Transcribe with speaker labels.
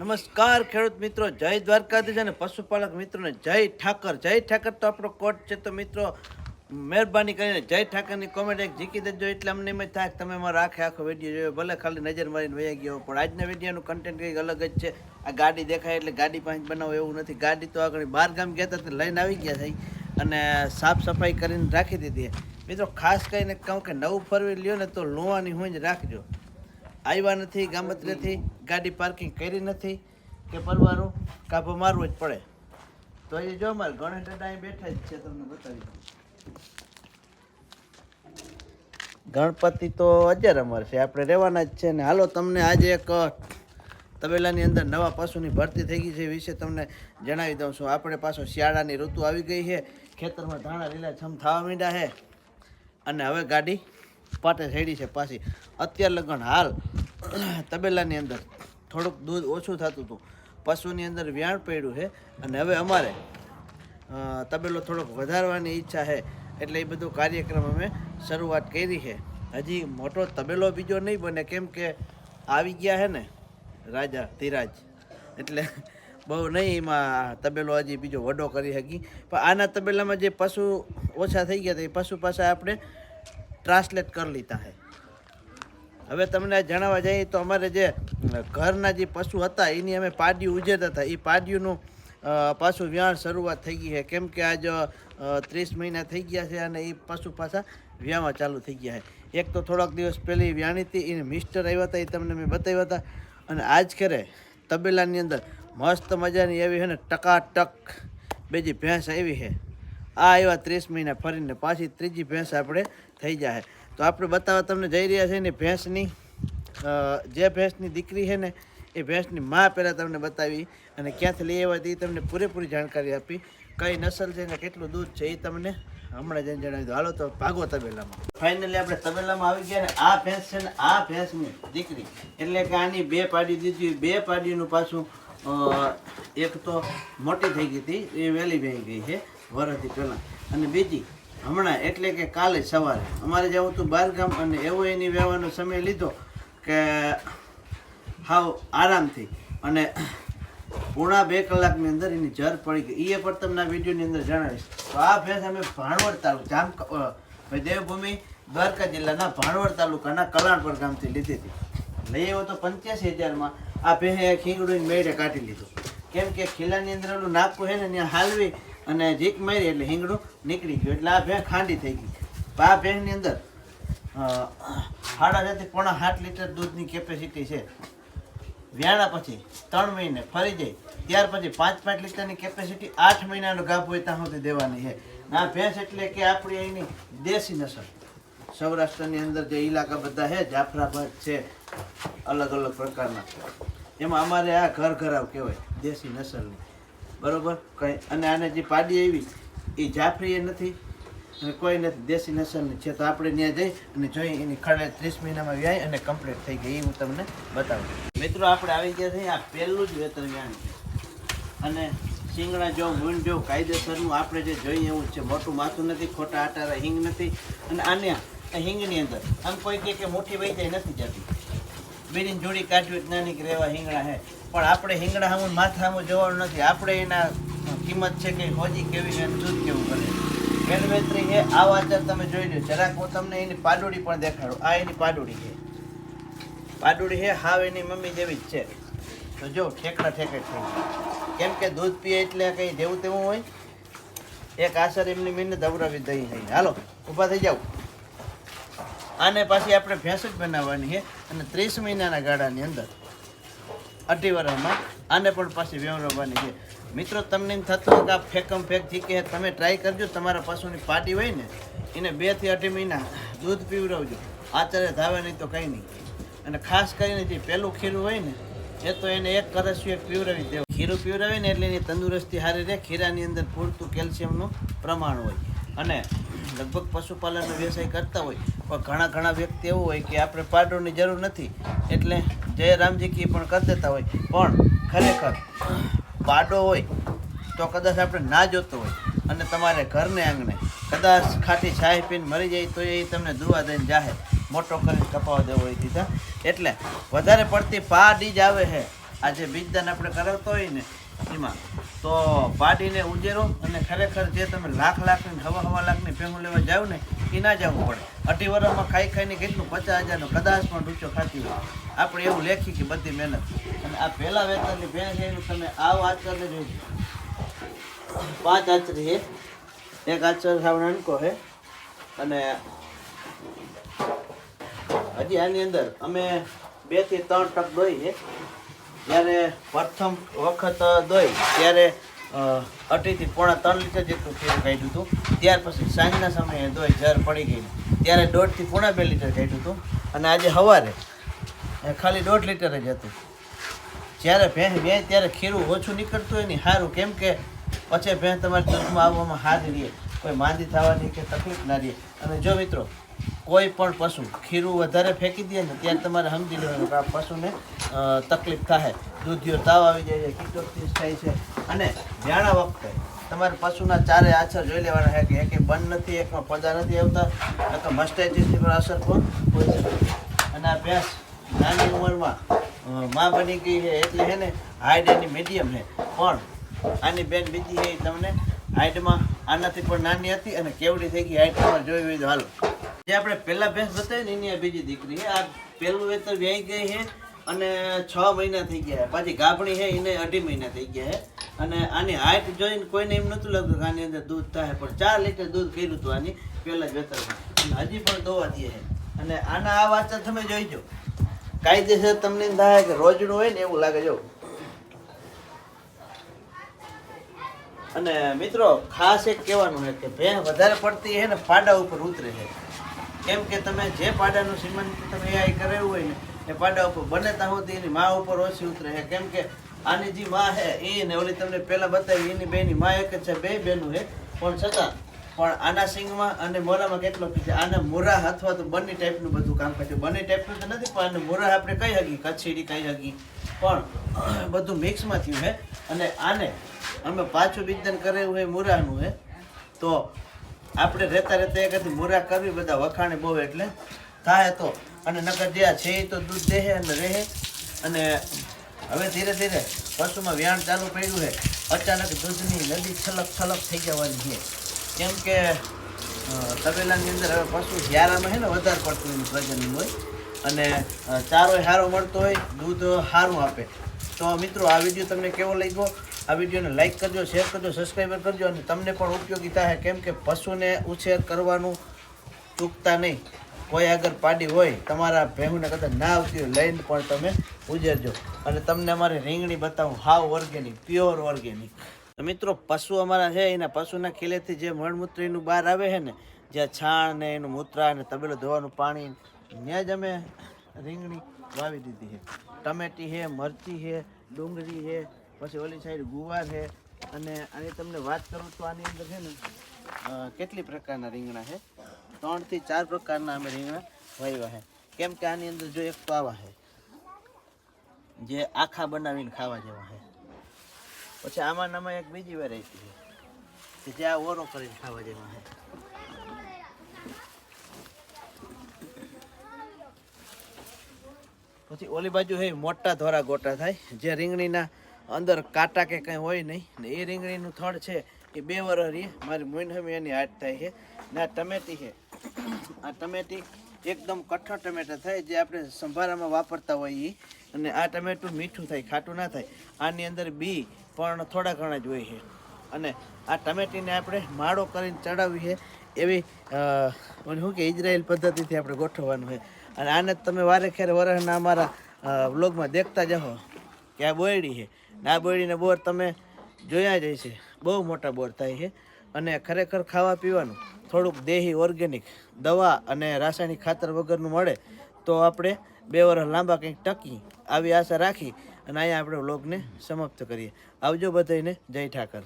Speaker 1: નમસ્કાર, ખેડૂત મિત્રો. જય દ્વારકાધીશ અને પશુપાલક મિત્રોને જય ઠાકર. જય ઠાકર તો આપણો કોટ છે તો મિત્રો, મહેરબાની કરીને જય ઠાકરની કોમેન્ટ એક જીકી દેજો એટલે અમને એમ થાય તમે મારો આખે આખો વીડિયો જોયો. ભલે ખાલી નજર મારીને વહી ગયો પણ આજના વિડીયોનું કન્ટેન્ટ કંઈક અલગ જ છે. આ ગાડી દેખાય એટલે ગાડી પાસે બનાવો એવું નથી. ગાડી તો આગળ બહાર ગામ ગયા હતા લઈને આવી ગયા થઈ અને સાફ સફાઈ કરીને રાખી દીધી. મિત્રો, ખાસ કરીને કહું કે નવું ફરવી લ્યો ને તો લોવાની હું જ રાખજો. આવ્યા નથી ગામત્રેથી ગાડી પાર્કિંગ કરી નથી, કે પરવાનું કાપો મારવું જ પડે. તો એ જો મારે ઘણા દાદા અહીં બેઠા જ છે, તમને બતાવી ગણપતિ તો અજાર અમારે છે, આપણે રહેવાના જ છે ને. હાલો, તમને આજે એક તબેલાની અંદર નવા પશુની ભરતી થઈ ગઈ છે વિશે તમને જણાવી દઉં છું. આપણે પાછો શિયાળાની ઋતુ આવી ગઈ છે, ખેતરમાં ધાણા લીલા છમ થવા માંડ્યા છે, અને હવે ગાડી પાટે ચડી છે પાછી. અત્યાર લગન હાલ તબેલાની અંદર થોડુંક દૂધ ઓછું થતું હતું. પશુની અંદર વ્યાણ પડ્યું છે અને હવે અમારે તબેલો થોડોક વધારવાની ઈચ્છા છે. એટલે એ બધો કાર્યક્રમ અમે શરૂઆત કરી છે. હજી મોટો તબેલો બીજો નહીં બને, કેમ કે આવી ગયા છે ને રાજા ધીરાજ. એટલે બહુ નહીં એમાં તબેલો હજી બીજો વડો કરી શકી. પણ આના તબેલામાં જે પશુ ઓછા થઈ ગયા હતા, એ પશુ પાસે આપણે ટ્રાન્સલેટ કરી લીધા છે. હવે તમને જણાવવા જઈએ તો અમારે જે ઘરના જે પશુ હતા, એની અમે પાડ્યું ઉજેરતા હતા. એ પાડ્યુંનું પાછું વ્યાણ શરૂઆત થઈ ગઈ છે. કેમ કે આજ ત્રીસ મહિના થઈ ગયા છે અને એ પશુ પાછા વ્યામાં ચાલુ થઈ ગયા છે. એક તો થોડાક દિવસ પહેલી વ્યાણી હતી, એને મિસ્ટર આવ્યા હતા, એ તમને મેં બતાવ્યા હતા. અને આજ ખરે તબેલાની અંદર મસ્ત મજાની એવી છે ને ટકાટક બીજી ભેંસ આવી છે. આ આવ્યા ત્રીસ મહિના ફરીને પાછી ત્રીજી ભેંસ આપણે થઈ જાય તો આપણે બતાવવા તમને જઈ રહ્યા છે ને ભેંસની. જે ભેંસની દીકરી છે ને, એ ભેંસની માં પહેલાં તમને બતાવી અને ક્યાંથી લઈ આવ્યા હતી તમને પૂરેપૂરી જાણકારી આપી. કઈ નસલ છે ને, કેટલું દૂધ છે એ તમને હમણાં જઈને જણાવી હાલો તો ભાગો તબેલામાં. ફાઇનલી આપણે તબેલામાં આવી ગયા ને, આ ભેંસ છે ને, આ ભેંસની દીકરી. એટલે કે આની બે પાડી દીધી બે પાડીનું પાછું એક તો મોટી થઈ ગઈ હતી, એ વહેલી વહી ગઈ છે, વરસથી પહેલાં. અને બીજી હમણાં એટલે કે કાલે સવારે. અમારે જવું હતું બહારગામ અને એવો એની વ્યવહારનો સમય લીધો કે હાવ આરામથી. અને પૂણા બે કલાકની અંદર એની જર પડી ગઈ. એ પણ તમને વિડીયોની અંદર જણાવીશ. તો આ ભેંસ અમે ભાણવડ તાલુકા, જામ દેવભૂમિ, દ્વારકા જિલ્લાના ભાણવડ તાલુકાના કલાણપર ગામથી લીધી હતી. લઈ આવ્યો તો પંચ્યાસી હજારમાં. આ ભેહે ખીંગડું મેળે કાઢી લીધું. કેમ કે ખીલાની અંદર ઓલું નાકું છે ને, ત્યાં હાલવી અને જીક મારી એટલે હિંગડું નીકળી ગયું. એટલે આ ભેં ખાંડી થઈ ગઈ. આ ભેંસની અંદર સાડા છથી પોણા સાત લીટર દૂધની કેપેસિટી છે. વ્યાણા પછી ત્રણ મહિને ફરી જાય. ત્યાર પછી પાંચ પાંચ લીટરની કેપેસિટી આઠ મહિનાનો ગાભ હોય ત્યાં સુધી દેવાની છે. આ ભેંસ એટલે કે આપણી અહીંની દેશી નસલ. સૌરાષ્ટ્રની અંદર જે ઇલાકા બધા છે, જાફરાબાદ છે, અલગ અલગ પ્રકારના. એમાં અમારે આ ઘર ઘરાવ કહેવાય, દેશી નસલની. બરોબર? કઈ, અને આને જે પાડી આવી, એ જાફરી નથી, અને કોઈ નથી, દેશી નસલની છે. તો આપણે ત્યાં જઈ અને જોઈ એની ખડે ત્રીસ મહિનામાં વ્યાય અને કમ્પ્લીટ થઈ ગઈ. એ હું તમને બતાવું. મિત્રો, આપણે આવી ગયા છીએ, આ પહેલું જ વેતર વ્યાણ છે. અને શિંગડા જો, મૂન જો, કાયદેસરનું આપણે જે જોઈએ એવું છે, મોટું માથું નથી, ખોટા આટારા હિંગ નથી, અને આને હિંગની અંદર, આમ કોઈ કે મોટી વહી નથી જતી. બેની જોડી કાઢવી નાની કે રેવા હિંગડા હે. પણ આપણે હિંગણા સામું માથા સામું જોવાનું નથી. આપણે એના કિંમત છે કે હોજી કેવી છે દૂધ કેવું કરે વેલવેત્રી હે, આ વાચર તમે જોઈ લો જરાક હું તમને એની પાડોડી પણ દેખાડું. આ એની પાડોડી છે પાડોડી છે હાવ એની મમ્મી જેવી જ છે. તો જો, ઠેકડા ઠેકે થઈ. કેમ કે દૂધ પીએ એટલે કંઈ જેવું તેવું હોય? એક આસર એમની મીને દવરાવી દઈ નહીં હાલો, ઊભા થઈ જાવ આને પાછી આપણે ભેંસ જ બનાવવાની છે. અને ત્રીસ મહિનાના ગાળાની અંદર અઢી વર્ષમાં આને પણ પાછી વ્યવરવાની છે. મિત્રો, તમને એમ થતું હોય કે આ ફેકમ ફેક જીકે કે તમે ટ્રાય કરજો, તમારા પશુની પાટી હોય ને, એને બેથી અઢી મહિના દૂધ પીવડાવજો. આચારે ધાવે નહીં તો કંઈ નહીં. અને ખાસ કરીને જે પહેલું ખીરું હોય ને, એ તો એને એક કરસ્યું એક પીવડાવી દેવું. ખીરું પીવરાવીને એટલે એની તંદુરસ્તી સારી રહે, ખીરાની અંદર પૂરતું કેલ્શિયમનું પ્રમાણ હોય. અને લગભગ પશુપાલનનો વ્યવસાય કરતા હોય પણ ઘણા ઘણા વ્યક્તિ એવું હોય કે આપણે પાડોની જરૂર નથી, એટલે જય રામજી કી પણ કરી દેતા હોય. પણ ખરેખર પાડો હોય તો કદાચ આપણે ના જોતો હોય અને તમારે ઘરને આંગણે કદાચ ખાટી છાય પીને મરી જાય તો એ તમને દુવા દઈને જાહે. મોટો કરીને કપાવા દેવો હોય દીધા એટલે વધારે પડતી પાડી જ આવે છે આ જે બીજદાન આપણે કરાવતો હોય ને, એમાં તો પાડીને ઉજેરો અને ખરેખર જે તમે લાખ લાખની, હવા હવા લાખની ભેગું લેવા જાવ ને એ ના જવું પડે. અઢી વર્ષમાં ખાઈ ખાઈને કેટલું પચાસ હજારનો કદાચ પણ રૂચો ખાતી હોય. આપણે એવું લેખી કે બધી મહેનત. અને આ પહેલા વેતનની ભેંસ છે એનું તમે આવ આચરને જોજો. પાંચ આચરી છે. એક આચર સાવ નાનકો છે. અને હજી આની અંદર અમે બેથી ત્રણ ટક દોઈ છે જ્યારે પ્રથમ વખત દોઈ, ત્યારે અઢીથી પોણા ત્રણ લીટર જેટલું ખીરું કાઢ્યું હતું. ત્યાર પછી સાંજના સમયે દોય ઝર પડી ગઈ. ત્યારે દોઢથી પોણા બે લીટર કાઢ્યું હતું. અને આજે સવારે ખાલી દોઢ લીટર જ હતું. જ્યારે ભેંસ બે ત્યારે ખીરું ઓછું નીકળતું હોય ને સારું કેમ કે પછી ભેંસ તમારી દૂધમાં આવવામાં હાથ રહીએ કોઈ માંદી થવાની કે તકલીફ ના રહે. અને જો મિત્રો, કોઈ પણ પશુ ખીરું વધારે ફેંકી દે ને ત્યારે તમારે સમજી લેવાનું કે આ પશુને તકલીફ થાય. દૂધિયો તાવ આવી જાય છે કિટોક્સિસ થાય છે. અને વ્યાણા વખતે તમારે પશુના ચારે આછર જોઈ લેવાના છે કે એકે બંધ નથી એકમાં પડદા નથી આવતા અથવા મસ્ટાઇટિસની પણ અસર પણ હોય છે. અને આ ભેંસ નાની ઉંમરમાં માં બની ગઈ છે એટલે છે ને હાઈટ એની મીડિયમ છે. પણ આની બેન બીજી છે તમને હાઈટમાં આનાથી પણ નાની હતી અને કેવડી થઈ ગઈ, હાઈટ તમારે જોઈ હોય હાલો. જે આપણે પહેલાં ભેંસ બતાવી ને એની બીજી દીકરી છે. આ પહેલું વેતર વ્યાઈ ગઈ છે. અને છ મહિના થઈ ગયા. પાછી ગાભણી છે, એને અઢી મહિના થઈ ગયા અને આની હાઈટ જોઈને કોઈને એમ નતું લાગતું કે આની અંદર દૂધ થાય. પણ ચાર લીટર દૂધ કર્યું હતું આની પહેલાં જ અને હજી પણ દોવા દે અને આના આ વાંચા તમે જોઈજો. કાયદેસર તમને થાય કે રોજનું હોય ને એવું લાગે જો. અને મિત્રો, ખાસ એક કહેવાનું છે કે ભેં વધારે પડતી છે ને પાડા ઉપર ઉતરે છે. કેમ કે તમે જે પાડાનું સીમન તમે એ કરાવ્યું હોય ને એ પાડા ઉપર બને ત્યાં સુધી એની મા ઉપર ઓછી ઉતરે છે. કેમ કે આની જે માં છે એ ને ઓલી તમને પહેલાં બતાવી, એની બેની માં એક જ છે, બે બેનું છે. પણ છતાં, પણ આના સિંગમાં અને મોરામાં કેટલો પીછે આના મોરા અથવા તો બંને ટાઈપનું બધું કામ કરે બંને ટાઈપનું તો નથી, પણ આને મોરા આપણે કઈ હકી કચ્છીડી કઈ હકી પણ બધું મિક્સમાં થયું છે. અને આને અમે પાછું બીજદાન કરેલું હોય મોરાનું છે. તો આપણે રહેતા રહેતા એકાથી મોરા કરવી, બધા વખાણે બહુ એટલે. થાય તો અને નકર જે છે તો દૂધ દેહે અને રહે. અને હવે ધીરે ધીરે પશુમાં વ્યાણ ચાલુ પડ્યું છે અચાનક દૂધની નદી છલક છલક થઈ જવાની છે કેમ કે તબેલાની અંદર હવે પશુ ઝારામાં છે ને વધારે પડતું એનું પ્રજનન હોય. અને ચારો સારો મળતો હોય, દૂધ સારું આપે. તો મિત્રો, આ વીડિયો તમને કેવો લાગ્યો? આ વિડીયોને લાઈક કરજો, શેર કરજો, સબસ્ક્રાઈબર કરજો અને તમને પણ ઉપયોગી થાય. કેમ કે પશુને ઉછેર કરવાનું ચૂકતા નહીં. કોઈ આગળ પાડી હોય, તમારા ભેહુને કદાચ ના આવતી હોય, લઈને પણ તમે ઉજરજો. અને તમને અમારે રીંગણી બતાવું, હાવ ઓર્ગેનિક પ્યોર ઓર્ગેનિક મિત્રો, પશુ અમારા છે, એના પશુના ખીલેથી જે મળમૂત્રીનું બહાર આવે છે ને, જ્યાં છાણ ને એનું મૂત્રા અને તબેલો ધોવાનું પાણી, ત્યાં જ અમે રીંગણી વાવી દીધી છે. ટમેટી છે, મરચી છે, ડુંગળી છે, પછી ઓલી સાઈડ ગુવાર છે. અને આની તમને વાત કરું તો આની અંદર છે ને કેટલી પ્રકારના રીંગણા છે? ત્રણથી ચાર પ્રકારના અમે રીંગણા વાવ્યા છે. કેમ કે આની અંદર જો એક તો આવા છે, જે આખા બનાવીને ખાવા જેવા છે. પછી આમાં એક બીજી વેરાયટી છે, કે જે આ ઓરો કરીને ખાવા જેવા છે. પછી ઓલી બાજુ છે મોટા ધોરા ગોટા થાય, જે રીંગણીના અંદર કાંટા કે કંઈ હોય નહીં, ને એ રીંગણીનું થડ છે એ બે વરસ મારી મોઈનહમી એની હાટ થાય છે. ને આ ટમેટી છે. આ ટમેટી એકદમ કઠણ ટમેટા થાય જે આપણે સંભારામાં વાપરતા હોઈએ. અને આ ટમેટું મીઠું થાય, ખાટું ના થાય. આની અંદર બી પણ થોડા ઘણા જ હોય છે. અને આ ટમેટીને આપણે માળો કરીને ચડાવીએ એવી શું કે ઇઝરાયલ પદ્ધતિથી આપણે ગોઠવવાનું છે. અને આને તમે વારે ખેર વરસના અમારા બ્લોગમાં દેખતા જાઓ કે આ બોયડી છે. આ બોયડીને બોર તમે જોયા જ છે બહુ મોટા બોર થાય છે. અને ખરેખર ખાવા પીવાનું થોડુંક દેહી ઓર્ગેનિક દવા અને રાસાયણિક ખાતર વગરનું મળે, તો આપણે બે વર્ષ લાંબા કંઈક ટકી આવી આશા રાખી અને અહીંયા આપણે વ્લોગને સમાપ્ત કરીએ. આવજો બધાને જય ઠાકર.